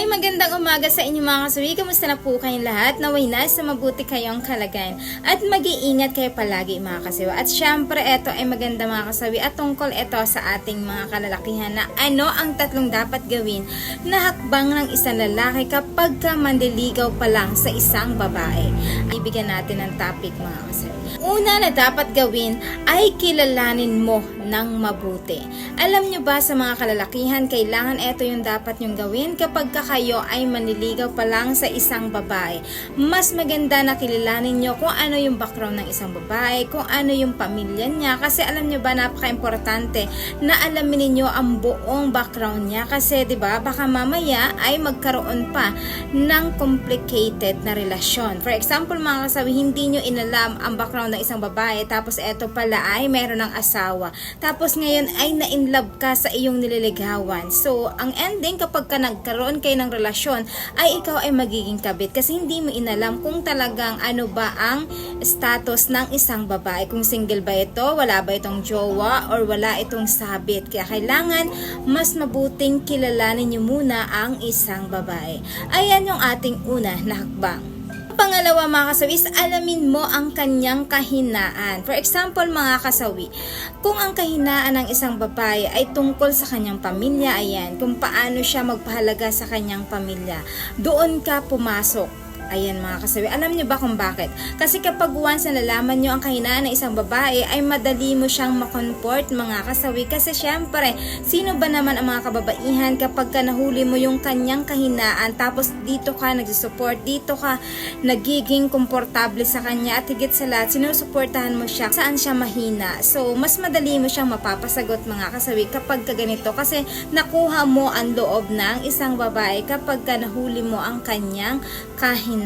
Hi, magandang umaga sa inyo mga kasawi. Kamusta na po kayong lahat? Naway na sa mabuti kayong kalagayan. At mag-iingat kayo palagi mga kasawi. At syempre, ito ay maganda mga kasawi. At tungkol ito sa ating mga kalalakihan na ano ang tatlong dapat gawin na hakbang ng isang lalaki kapag ka mandiligaw pa lang sa isang babae. Ibigyan natin ng topic mga kasawi. Una na dapat gawin ay kilalanin mo ng mabuti. Alam nyo ba sa mga kalalakihan, kailangan ito yung dapat nyong gawin kapag ka kayo ay manliligaw pa lang sa isang babae. Mas maganda na kilalanin nyo kung ano yung background ng isang babae, kung ano yung pamilya niya. Kasi alam nyo ba, napaka-importante na alamin ninyo ang buong background niya. Kasi ba baka mamaya ay magkaroon pa ng complicated na relasyon. For example, mga kasawi, hindi nyo inalam ang background ng isang babae, tapos eto pala ay meron ng asawa. Tapos ngayon ay na-inlove ka sa iyong nililigawan. So, ang ending kapag ka nagkaroon kayo ng relasyon, ay ikaw ay magiging kabit kasi hindi mo inalam kung talagang ano ba ang status ng isang babae. Kung single ba ito, wala ba itong jowa, or wala itong sabit. Kaya kailangan mas mabuting kilalanin nyo muna ang isang babae. Ayan yung ating una na hakbang. Pangalawa mga kasawi is alamin mo ang kanyang kahinaan. For example mga kasawi, kung ang kahinaan ng isang babae ay tungkol sa kanyang pamilya, ayan, kung paano siya magpahalaga sa kanyang pamilya, doon ka pumasok. Ayan mga kasawi, alam niyo ba kung bakit? Kasi kapag once na nalaman niyo ang kahinaan ng isang babae, ay madali mo siyang makomport mga kasawi. Kasi syempre, sino ba naman ang mga kababaihan kapag ka nahuli mo yung kanyang kahinaan, tapos dito ka nagsusupport, dito ka nagiging komportable sa kanya, at higit sa lahat, sinusuportahan mo siya, saan siya mahina. So, mas madali mo siyang mapapasagot mga kasawi kapag ka ganito. Kasi nakuha mo ang loob ng isang babae kapag ka nahuli mo ang kanyang kahinaan.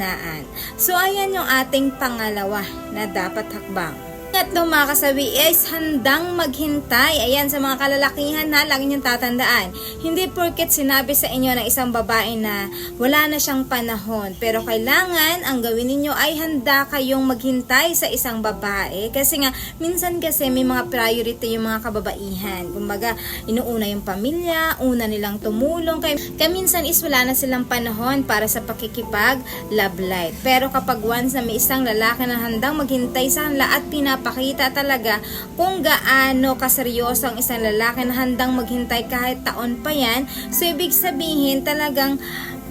So, ayan yung ating pangalawa na dapat hakbang. Tatlo mga kasawi is handang maghintay. Ayan sa mga kalalakihan na lagi niyong tatandaan. Hindi porket sinabi sa inyo ng isang babae na wala na siyang panahon. Pero kailangan ang gawin ninyo ay handa kayong maghintay sa isang babae. Kasi nga, minsan kasi may mga priority yung mga kababaihan. Kumbaga, inuuna yung pamilya, una nilang tumulong. Kaya, kaya minsan is wala na silang panahon para sa pakikipag love life. Pero kapag once na may isang lalaki na handang maghintay sa kanila at pinapakita talaga kung gaano kaseryoso ang isang lalaki na handang maghintay kahit taon pa yan, so ibig sabihin talagang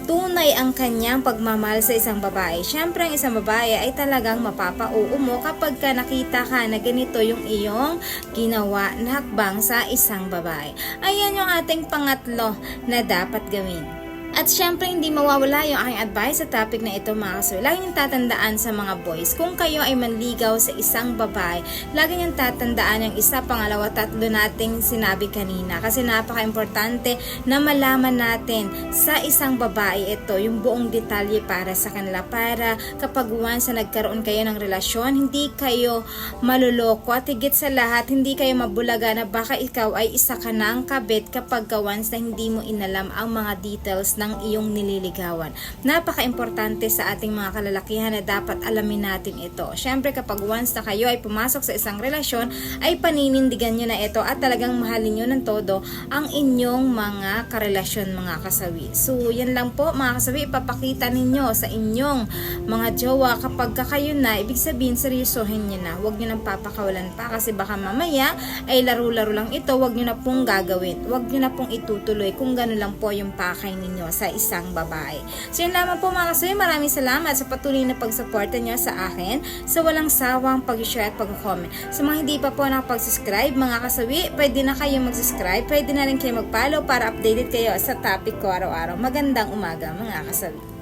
tunay ang kanyang pagmamahal sa isang babae. Siyempre, ang isang babae ay talagang mapapauo mo kapag ka nakita ka na ganito yung iyong ginawa na hakbang sa isang babae. Ayan yung ating pangatlo na dapat gawin. At syempre, hindi mawawala yung aking advice sa topic na ito mga kasoy. Lagi niyong tatandaan sa mga boys, kung kayo ay manligaw sa isang babae, lagi niyong tatandaan yung isa, pangalawa, tatlo nating sinabi kanina. Kasi napaka-importante na malaman natin sa isang babae ito, yung buong detalye para sa kanila. Para kapag once na nagkaroon kayo ng relasyon, hindi kayo maluloko at higit sa lahat, hindi kayo mabulaga na baka ikaw ay isa ka ng kabit kapag ka once na hindi mo inalam ang mga details ng iyong nililigawan. Napaka-importante sa ating mga kalalakihan na dapat alamin natin ito. Siyempre kapag once na kayo ay pumasok sa isang relasyon, ay paninindigan nyo na ito at talagang mahalin nyo ng todo ang inyong mga karelasyon mga kasawi. So yan lang po mga kasawi, ipapakita ninyo sa inyong mga jowa kapag ka kayo na, ibig sabihin seryosohin nyo na. Huwag nyo nang papakawalan pa kasi baka mamaya ay laro-laro lang ito, huwag nyo na pong gagawin. Huwag nyo na pong itutuloy kung gano'n lang po yung pakay ninyo sa isang babae. So yun lamang po mga kasawi, maraming salamat sa patuloy na pagsuporta nyo sa akin sa walang sawang pag-share at pag-comment. Sa mga hindi pa po nakapag-subscribe mga kasawi, pwede na kayo mag-subscribe, pwede na rin kayo mag-follow para updated kayo sa topic ko araw-araw. Magandang umaga mga kasawi.